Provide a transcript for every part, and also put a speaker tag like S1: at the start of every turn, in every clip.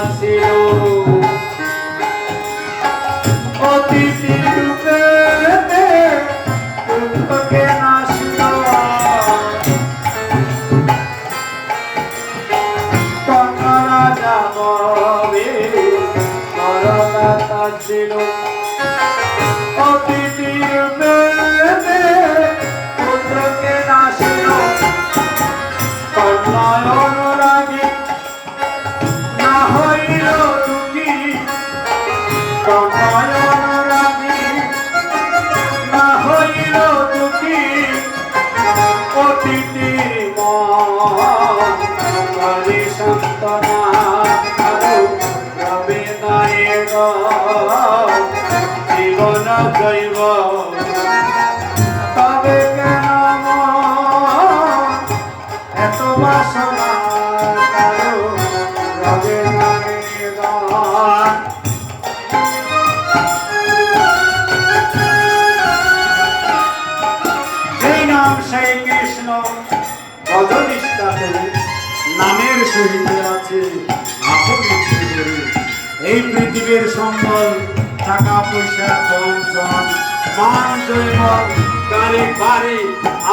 S1: আসিল অতিথি রূপে দুঃখকে নাশিল কন্যা জানবে ছিল। নামের সহিত আছে। এই পৃথিবীর সম্বল টাকা পয়সা ধন মান গাড়ি বাড়ি,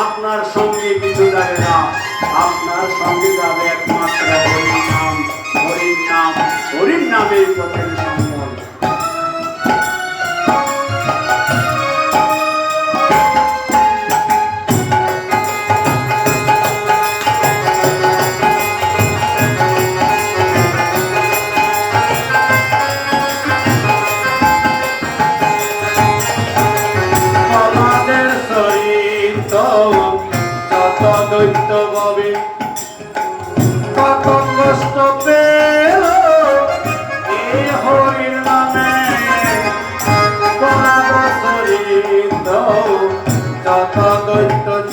S1: আপনার সঙ্গে কিছু যাবে না। আপনার সঙ্গে যাবে একমাত্র হরির নাম হরির নাম হরির নামে পথের সম্বল ভাবে কত কষ্ট পেল? এই হরির নামে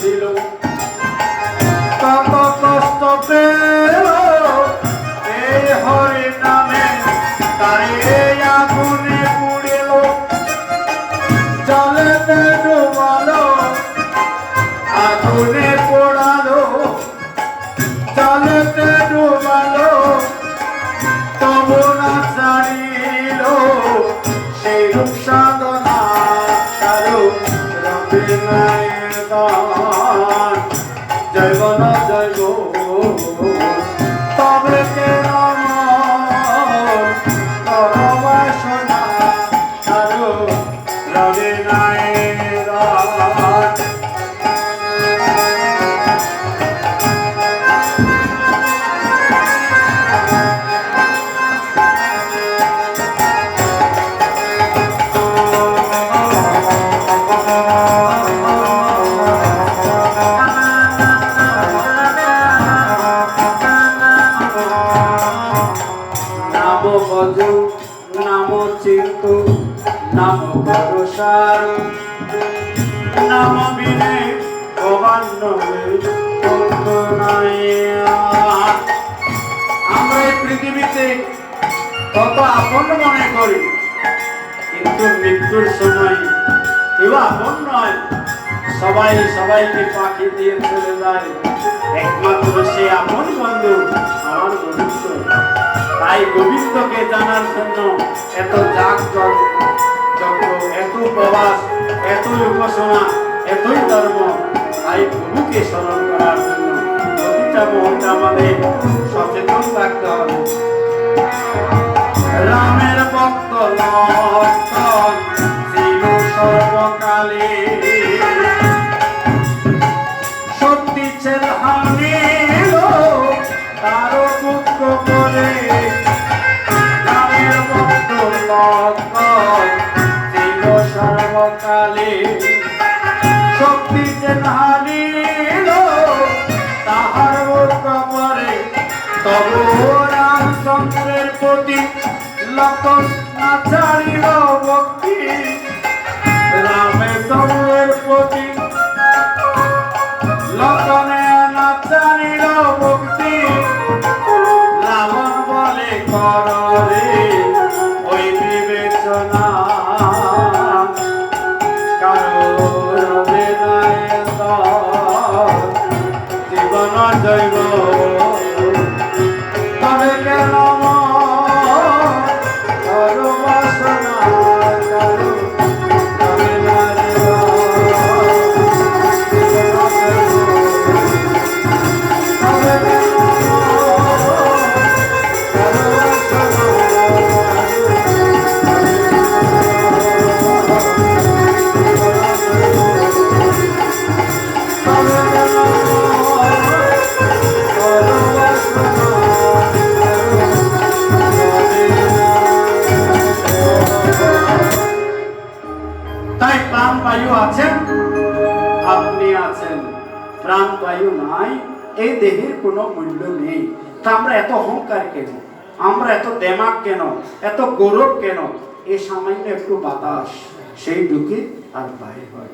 S1: ছিল। রবি ভজ নাম চিন্তু, নাম ভরসার নাম বিনে ভবান্ন আমরা এই পৃথিবীতে কত আপন মনে করি, কিন্তু মৃত্যুর সময় কেউ আপন নয়। সবাই, সবাইকে পাখি দিয়ে চলে যায়। একমাত্র সে আপন বন্ধু, আমার গোবিন্দ। তাই গোবিন্দকে জানার জন্য এত জাগ চক্র এত প্রবাস এতই উপাসনা, এতই ধর্ম, তাই প্রভুকে স্মরণ করার জন্য প্রতিটা মুহূর্তে আমাদের সচেতন থাকতে হবে। রামের ভক্ত ছিল সর্বকালে। না ছাড়িল ভক্তি। রামেশ্বরের প্রতি। লক্ষণে না ছাড়িল ভক্তি। রাবণ বলে কর আপনি আছেন। প্রাণ বায়ু নাই, এই দেহের কোনো মূল্য নেই। তা আমরা এত অহংকার কেন? আমরা এত দেমাক কেন? এত গৌরব কেন? এই সামান্য একটু বাতাস, সেই ঢুকে আর বাইরে হয়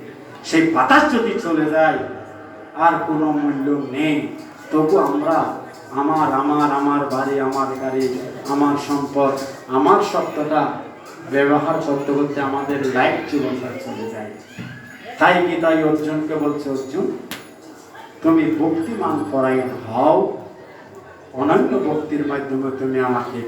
S1: সেই বাতাস যদি চলে যায়, আর কোনো মূল্য নেই। তবু আমরা, আমার আমার আমার বাড়ি, আমার গাড়ি, আমার সম্পদ, আমার সত্যটা ব্যবহার করতে করতে আমাদের লাইফ জীবনটা চলে যায়। তাই তাই অর্জুনকে বলছে অর্জুন তুমি ভক্তিমান পরায়ণ হও। অনন্য ভক্তির মাধ্যমে তুমি আমাকে